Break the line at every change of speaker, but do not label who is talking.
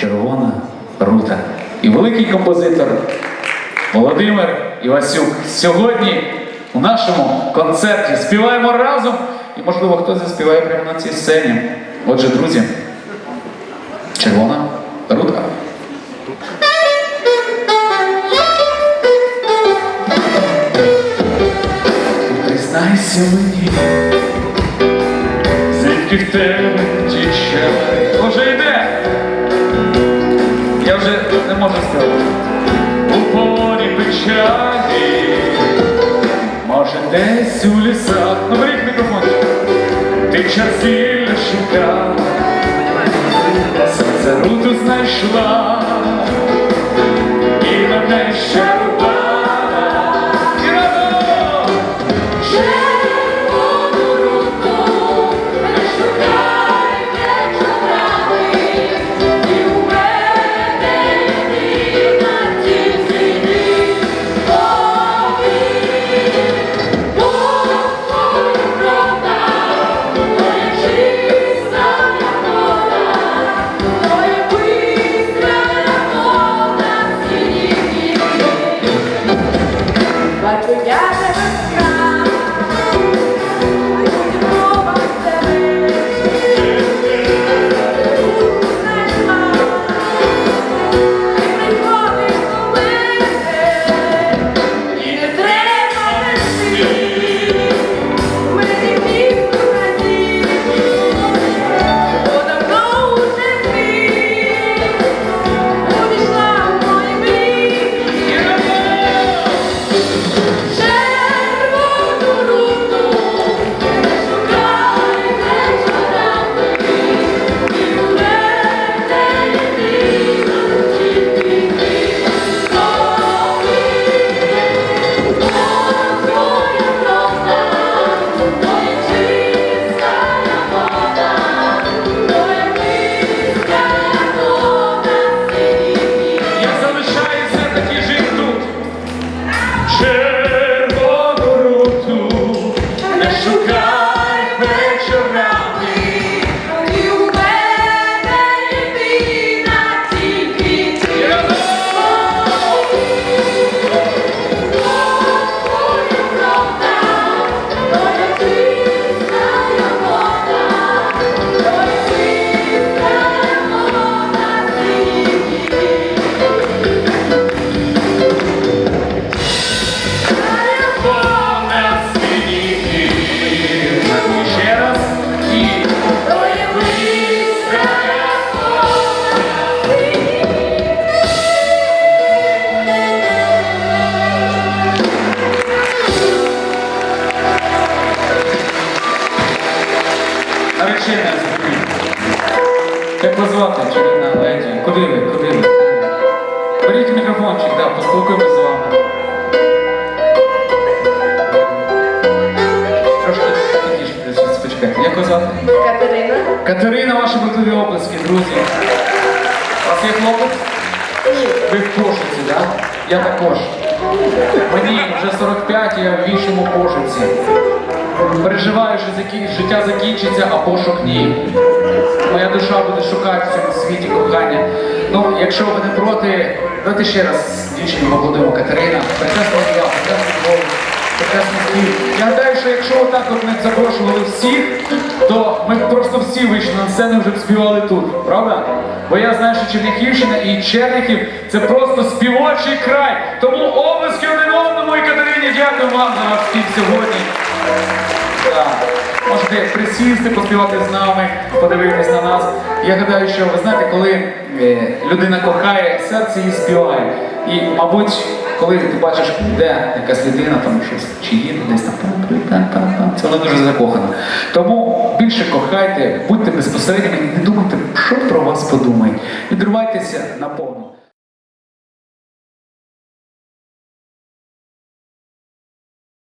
Червона рута. І великий композитор Володимир Івасюк сьогодні у нашому концерті співаємо разом. І, можливо, хтось заспіває прямо на цій сцені. Отже, друзі, червона рута. Признайся мені, звідки в тебе ті не можу сказати. У полі печалі, може десь у лісах. Ну беріть мікрофон. Ти часильно шукав, серце руту знайшла, наречена зробіть. Як вас звати, чарівна леді? Куди ви? Куди ви? Беріть мікрофончик, да, поспілкуємося з вами. Трошки тихіше, почекайте. Як вас звати?
Катерина?
Катерина, ваші братові обласки, друзі. У вас є хлопець?
Ні.
Ви в пошуці, так? Да? Я також. Мені вже 45, я в вічному пошуці. Переживаю, що життя закінчиться, а пошук ні. Моя душа буде шукати в цьому світі кохання. Ну, якщо ви не проти, давайте ще раз дівчині поаплодуємо Катерина. Прекрасна прекрасний голос, прекрасний спів. Я гадаю, що якщо отак от ми запрошували всіх, то ми просто всі вийшли на сцену вже б співали тут, правда? Бо я знаю, що Черняхівщина і Чернихів це просто співочий край. Тому облески один одному і Катерині дякую вам за ваш спів сьогодні. Можете присісти, поспівати з нами, подивитись на нас. Я гадаю, що ви знаєте, коли е, людина кохає, серце її співає. І, мабуть, коли ти бачиш, де якась людина, там щось чи їде десь там, це вона дуже закохана. Тому більше кохайте, будьте безпосередніми не думайте, що про вас подумають. Відривайтеся наповну.